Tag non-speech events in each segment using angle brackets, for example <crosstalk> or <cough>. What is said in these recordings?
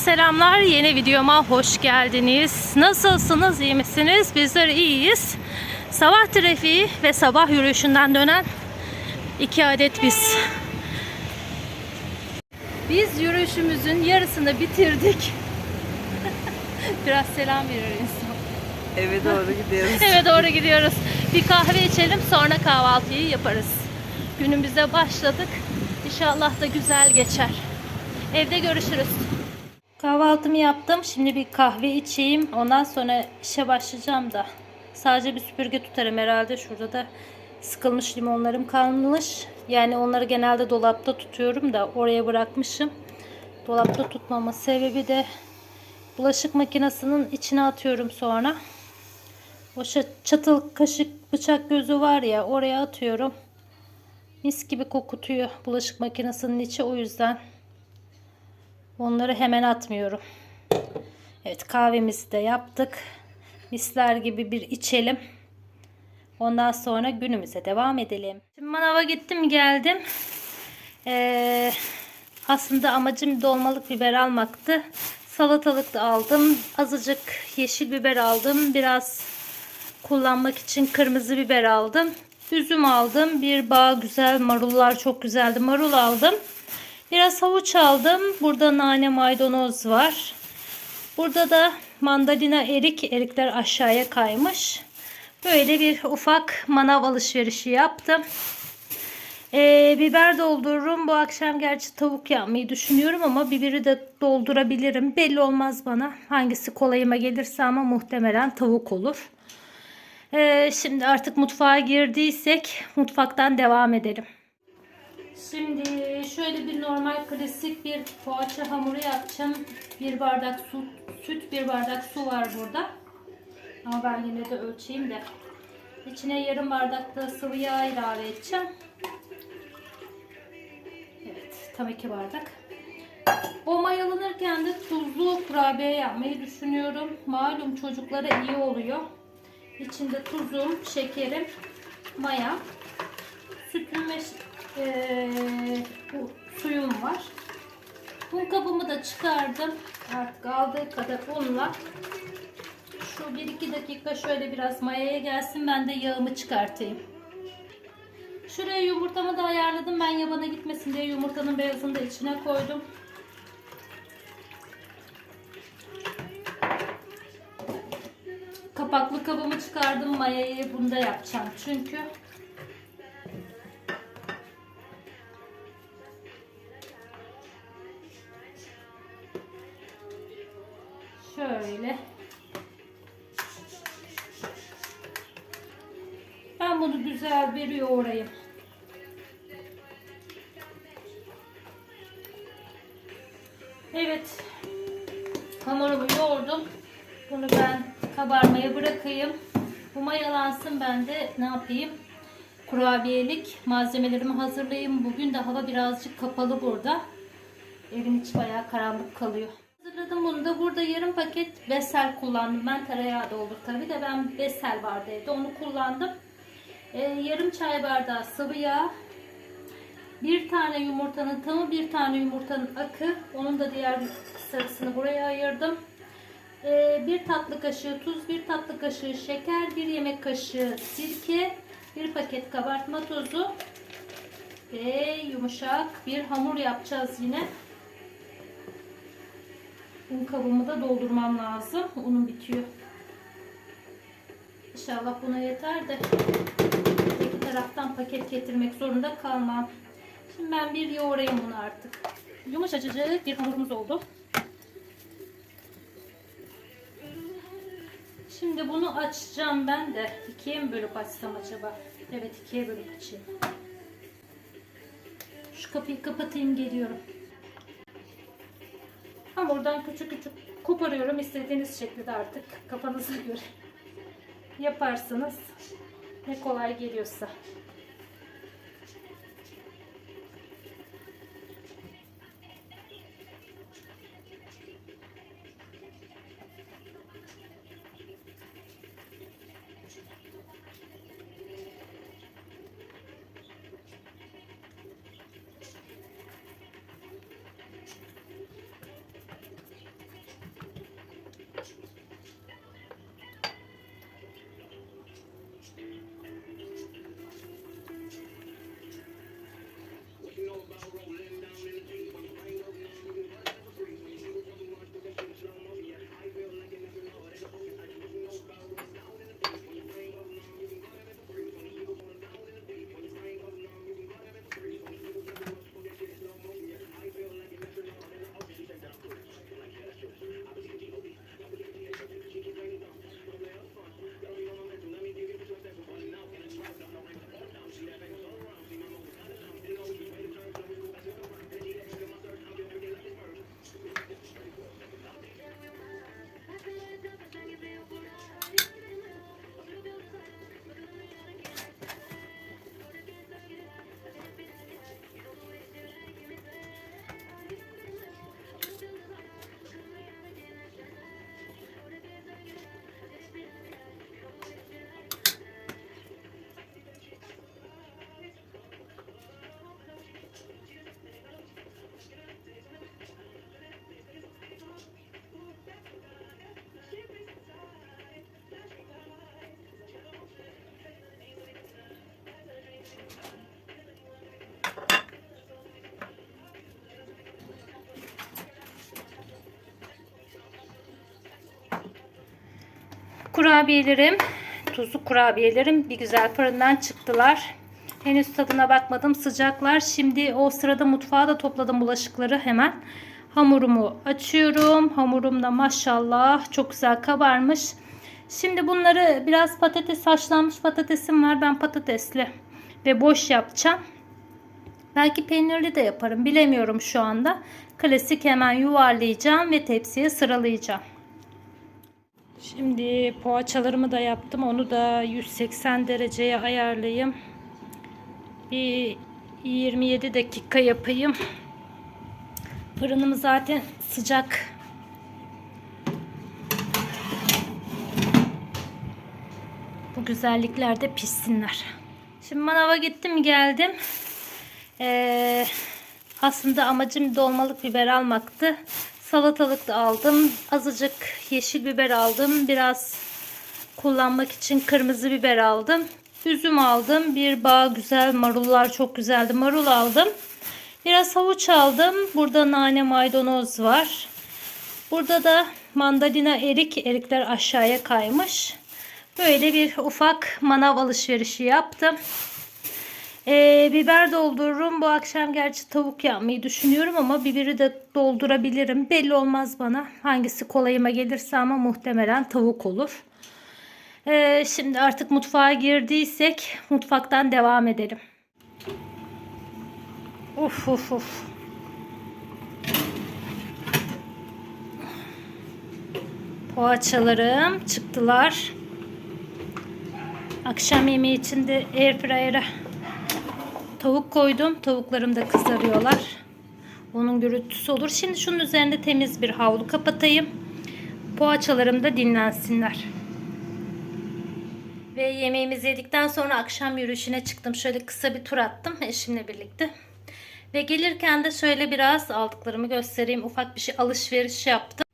selamlar. Yeni videoma hoş geldiniz. Nasılsınız? iyi misiniz? Bizler iyiyiz. Sabah trafiği ve sabah yürüyüşünden dönen iki adet biz. Biz yürüyüşümüzün yarısını bitirdik. <laughs> Biraz selam verir insan. Eve doğru gidiyoruz. <laughs> Eve doğru gidiyoruz. Bir kahve içelim sonra kahvaltıyı yaparız. Günümüze başladık. İnşallah da güzel geçer. Evde görüşürüz. Kahvaltımı yaptım. Şimdi bir kahve içeyim. Ondan sonra işe başlayacağım da. Sadece bir süpürge tutarım herhalde. Şurada da sıkılmış limonlarım kalmış. Yani onları genelde dolapta tutuyorum da oraya bırakmışım. Dolapta tutmama sebebi de bulaşık makinesinin içine atıyorum sonra. O çatıl, kaşık, bıçak gözü var ya oraya atıyorum. Mis gibi kokutuyor bulaşık makinesinin içi o yüzden onları hemen atmıyorum. Evet kahvemizi de yaptık. Misler gibi bir içelim. Ondan sonra günümüze devam edelim. Şimdi manava gittim geldim. Ee, aslında amacım dolmalık biber almaktı. Salatalık da aldım. Azıcık yeşil biber aldım. Biraz kullanmak için kırmızı biber aldım. Üzüm aldım. Bir bağ güzel marullar çok güzeldi. Marul aldım. Biraz havuç aldım. Burada nane maydanoz var. Burada da mandalina erik. Erikler aşağıya kaymış. Böyle bir ufak manav alışverişi yaptım. Ee, biber doldururum. Bu akşam gerçi tavuk yapmayı düşünüyorum ama biberi de doldurabilirim. Belli olmaz bana. Hangisi kolayıma gelirse ama muhtemelen tavuk olur. Ee, şimdi artık mutfağa girdiysek mutfaktan devam edelim. Şimdi şöyle bir normal klasik bir poğaça hamuru yapacağım. Bir bardak su, süt, bir bardak su var burada. Ama ben yine de ölçeyim de. İçine yarım bardak da sıvı yağ ilave edeceğim. Evet, tam iki bardak. O mayalanırken de tuzlu kurabiye yapmayı düşünüyorum. Malum çocuklara iyi oluyor. İçinde tuzum, şekerim, maya, sütüm ve eee, bu suyum var. Un kabımı da çıkardım. Artık aldığı kadar unla şu 1-2 dakika şöyle biraz mayaya gelsin. Ben de yağımı çıkartayım. Şuraya yumurtamı da ayarladım. Ben yabana gitmesin diye yumurtanın beyazını da içine koydum. Kapaklı kabımı çıkardım. Mayayı bunda yapacağım. Çünkü şöyle ben bunu güzel bir yoğurayım. Evet. Hamurumu yoğurdum. Bunu ben kabarmaya bırakayım. Bu mayalansın ben de ne yapayım? Kurabiyelik malzemelerimi hazırlayayım. Bugün de hava birazcık kapalı burada. Evin içi bayağı karanlık kalıyor. Da. Burada yarım paket besel kullandım. Ben tereyağı da olur tabi de ben besel vardı evde. Onu kullandım. Ee, yarım çay bardağı sıvı yağ. Bir tane yumurtanın tamı, bir tane yumurtanın akı. Onun da diğer sarısını buraya ayırdım. Ee, bir tatlı kaşığı tuz, bir tatlı kaşığı şeker, bir yemek kaşığı sirke, bir paket kabartma tozu ve yumuşak bir hamur yapacağız yine. Un kabımı da doldurmam lazım. Unum bitiyor. İnşallah buna yeter de iki taraftan paket getirmek zorunda kalmam. Şimdi ben bir yoğurayım bunu artık. Yumuşacık bir hamurumuz oldu. Şimdi bunu açacağım ben de. İkiye mi bölüp açsam acaba? Evet ikiye bölüp açayım. Şu kapıyı kapatayım geliyorum. Hamurdan küçük küçük koparıyorum. istediğiniz şekilde artık kafanıza göre yaparsınız. Ne kolay geliyorsa. Kurabiyelerim, tuzlu kurabiyelerim bir güzel fırından çıktılar. Henüz tadına bakmadım. Sıcaklar. Şimdi o sırada mutfağa da topladım bulaşıkları hemen. Hamurumu açıyorum. Hamurum da maşallah çok güzel kabarmış. Şimdi bunları biraz patates haşlanmış patatesim var. Ben patatesli ve boş yapacağım. Belki peynirli de yaparım. Bilemiyorum şu anda. Klasik hemen yuvarlayacağım ve tepsiye sıralayacağım. Şimdi poğaçalarımı da yaptım. Onu da 180 dereceye ayarlayayım. Bir 27 dakika yapayım. Fırınım zaten sıcak. Bu güzellikler de pişsinler. Şimdi manava gittim geldim. Ee, aslında amacım dolmalık biber almaktı. Salatalık da aldım. Azıcık yeşil biber aldım. Biraz kullanmak için kırmızı biber aldım. Üzüm aldım. Bir bağ güzel marullar çok güzeldi. Marul aldım. Biraz havuç aldım. Burada nane maydanoz var. Burada da mandalina erik. Erikler aşağıya kaymış. Böyle bir ufak manav alışverişi yaptım. Ee, biber doldururum. Bu akşam gerçi tavuk yapmayı düşünüyorum ama biberi de doldurabilirim. Belli olmaz bana. Hangisi kolayıma gelirse ama muhtemelen tavuk olur. Ee, şimdi artık mutfağa girdiysek mutfaktan devam edelim. Uf uf uf. Poğaçalarım çıktılar. Akşam yemeği için de airfryer'a tavuk koydum. Tavuklarım da kızarıyorlar. Onun gürültüsü olur. Şimdi şunun üzerinde temiz bir havlu kapatayım. Poğaçalarım da dinlensinler. Ve yemeğimizi yedikten sonra akşam yürüyüşüne çıktım. Şöyle kısa bir tur attım eşimle birlikte. Ve gelirken de şöyle biraz aldıklarımı göstereyim. Ufak bir şey alışveriş yaptım.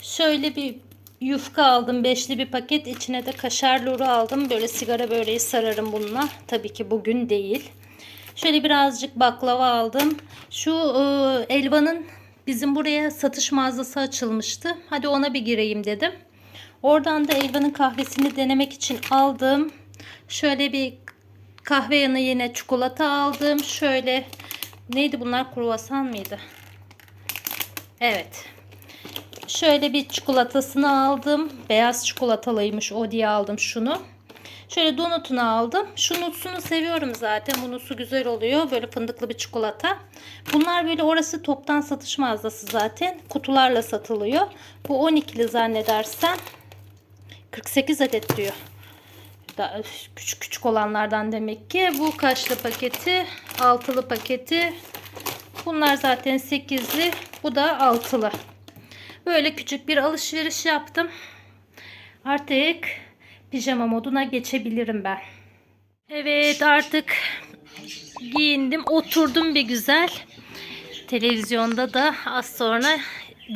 Şöyle bir yufka aldım. Beşli bir paket. İçine de kaşar luru aldım. Böyle sigara böreği sararım bununla. Tabii ki bugün değil. Şöyle birazcık baklava aldım. Şu e, elvanın bizim buraya satış mağazası açılmıştı. Hadi ona bir gireyim dedim. Oradan da elvanın kahvesini denemek için aldım. Şöyle bir kahve yanı yine çikolata aldım. Şöyle neydi bunlar kruvasan mıydı? Evet. Şöyle bir çikolatasını aldım. Beyaz çikolatalıymış o diye aldım şunu. Şöyle donutunu aldım. Şu nutsunu seviyorum zaten. Bu nutsu güzel oluyor. Böyle fındıklı bir çikolata. Bunlar böyle orası toptan satış mağazası zaten. Kutularla satılıyor. Bu 12'li zannedersem. 48 adet diyor. Daha küçük küçük olanlardan demek ki. Bu kaçlı paketi? Altılı paketi. Bunlar zaten 8'li. Bu da altılı. Böyle küçük bir alışveriş yaptım. Artık pijama moduna geçebilirim ben. Evet artık giyindim oturdum bir güzel. Televizyonda da az sonra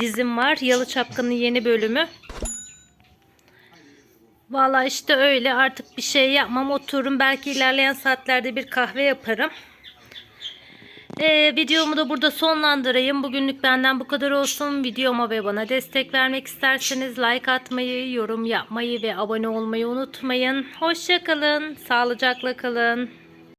dizim var. Yalı Çapkın'ın yeni bölümü. Valla işte öyle artık bir şey yapmam otururum. Belki ilerleyen saatlerde bir kahve yaparım. Ee, videomu da burada sonlandırayım. Bugünlük benden bu kadar olsun. Videoma ve bana destek vermek isterseniz like atmayı, yorum yapmayı ve abone olmayı unutmayın. Hoşçakalın. Sağlıcakla kalın.